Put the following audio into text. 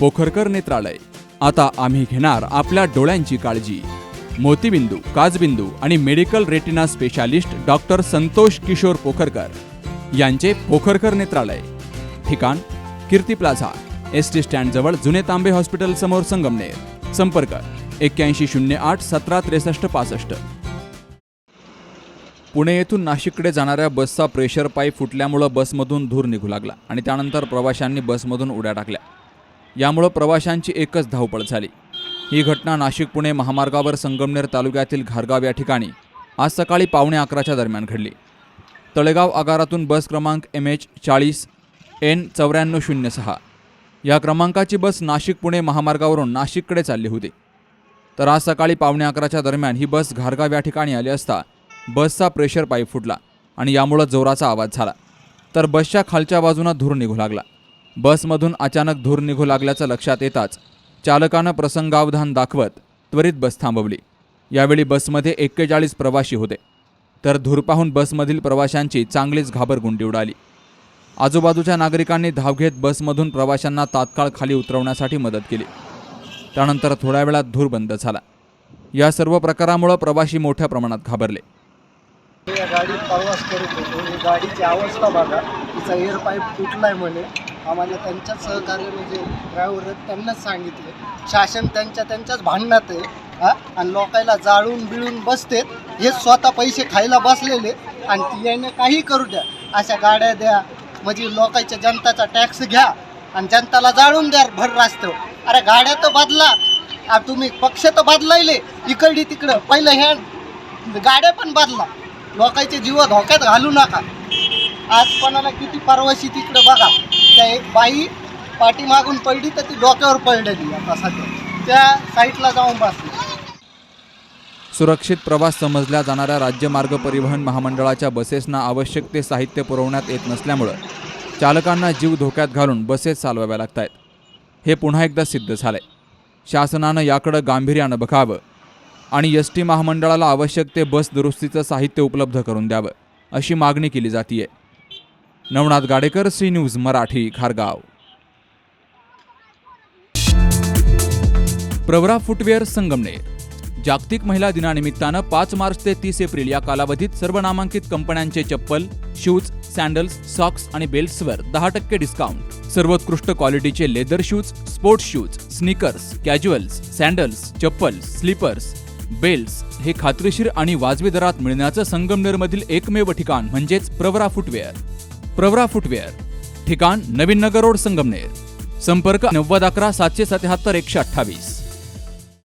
पोखरकर नेत्रालय. आता आम्ही घेणार आपल्या डोळ्यांची काळजी. मोतीबिंदू काजबिंदू आणि medical retina specialist doctor Santosh Kishor Pokharkar यांचे पोखरकर नेत्रालय. ठिकाण कीर्ती प्लाझा एस टी स्टँडजवळ जुने तांबे हॉस्पिटल समोर संगमनेर. संपर्क एक्क्याऐंशी शून्य आठ सतरा त्रेसष्ट पासष्ट. पुणे येथून नाशिककडे जाणाऱ्या बसचा प्रेशर पाईप फुटल्यामुळं बसमधून धूर निघू लागला आणि त्यानंतर प्रवाशांनी बसमधून उड्या टाकल्या. यामुळं प्रवाशांची एकच धावपळ झाली. ही घटना नाशिक पुणे महामार्गावर संगमनेर तालुक्यातील घारगाव या ठिकाणी आज सकाळी पावणे अकराच्या दरम्यान घडली. तळेगाव आगारातून बस क्रमांक एम एच चाळीस एन चौऱ्याण्णव शून्य सहा. या क्रमांकाची बस नाशिक पुणे महामार्गावरून नाशिककडे चालली होती. तर आज सकाळी पावणे अकराच्या दरम्यान ही बस घारगाव या ठिकाणी आली असता बसचा प्रेशर पाईप फुटला आणि यामुळं जोराचा आवाज झाला. तर बसच्या खालच्या बाजूनं धूर निघू लागला. बसमधून अचानक धूर निघू लागल्याचं लक्षात येताच चालकानं प्रसंगावधान दाखवत त्वरित बस थांबवली. यावेळी बसमध्ये एक्केचाळीस प्रवासी होते. तर धूर पाहून बसमधील प्रवाशांची चांगलीच घाबरगुंडी उडाली. आजूबाजूच्या नागरिकांनी धाव घेत बसमधून प्रवाशांना तात्काळ खाली उतरवण्यासाठी मदत केली. त्यानंतर थोड्या वेळात धूर बंद झाला. या सर्व प्रकारामुळं प्रवाशी मोठ्या प्रमाणात घाबरले. या गाडीत प्रवास करत होतो. गाडीची अवस्था बघा. तिचा एअर पाईप तुटलाय म्हणे. आम्हाला त्यांच्याच सहकार्य म्हणजे ड्रायव्हर त्यांनाच सांगितले. शासन त्यांच्या त्यांच्याच भांडणात आहे हा? आणि लोकायला जाळून बिळून बसतेत. हे स्वतः पैसे खायला बसलेले आणि ती याने काही करू द्या. अशा गाड्या द्या. म्हणजे लोकांच्या जनताचा टॅक्स घ्या. आणि जनताला जाळून द्या भर रस्त्यावर अरे गाड्या तर बदला. आ, तुम्ही पक्ष तर बदलायले. इकडली तिकडं. पहिलं ह्या गाड्या पण बदला. लोकांचे जीव धोक्यात घालू नका. आज कोणाला किती परवाशी तिकडं बघा. त्या एक बाई पाठीमागून पडली तर ती डोक्यावर पडलेली आता सध्या. त्या साईडला जाऊन बसली. सुरक्षित प्रवास समजल्या जाणाऱ्या राज्य मार्ग परिवहन महामंडळाच्या बसेसना आवश्यक ते साहित्य पुरवण्यात येत नसल्यामुळं चालकांना जीव धोक्यात घालून बसेस चालवाव्या लागत आहेत हे पुन्हा एकदा सिद्ध झालंय. शासनानं याकडं गांभीर्यानं बघावं आणि एस टी महामंडळाला आवश्यक ते बस दुरुस्तीचं साहित्य उपलब्ध करून द्यावं अशी मागणी केली जातीये. Navnath Gadekar C news Marathi Khargaon. Pravara footwear Sangamner. जागतिक महिला दिनानिमित्तानं पाच मार्च ते तीस एप्रिल या कालावधीत सर्व नामांकित कंपन्यांचे चप्पल शूज सँडल्स सॉक्स आणि बेल्ट्सवर दहा टक्के डिस्काउंट. सर्वोत्कृष्ट क्वालिटीचे leather shoes sports shoes sneakers casuals sandals चप्पल स्लीपर्स बेल्ट्स हे खात्रीशीर आणि वाजवी दरात मिळण्याचं संगमनेरमधील एकमेव ठिकाण म्हणजेच प्रवरा फुटवेअर. प्रवरा फुटवेअर ठिकाण नवीन नगर रोड संगमनेर. संपर्क नव्वद अकरा सातशे सत्याहत्तर एकशे अठ्ठावीस.